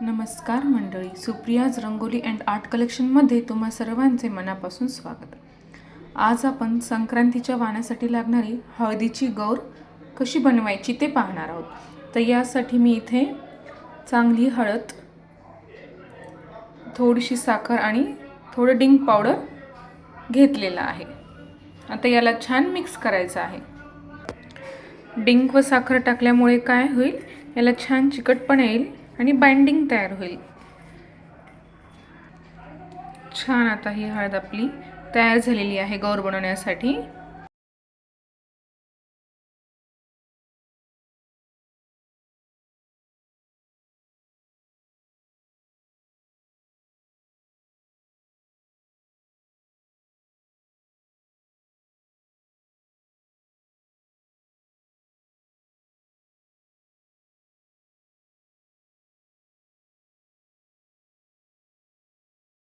नमस्कार मंडळी Supriya's rangoli and art कलेक्शनमध्ये तुम्हा सर्वांचे मनापासून स्वागत. आज आपण संक्रांतीच्या वाण्यासाठी लागणारी हळदीची गौर कशी बनवायची ते पाहणार आहोत. तर यासाठी मी इथे चांगली हळद थोडीशी साखर आणि थोडं डिंक पावडर घेतलेलं आहे. आता याला छान मिक्स करायचं आहे. डिंक व साखर टाकल्यामुळे काय होईल? याला छान चिकटपणा येईल. आणि बाइंडिंग तयार होईल. छान आता ही हळद आपली तयार झालेली आहे गौर बनवण्यासाठी.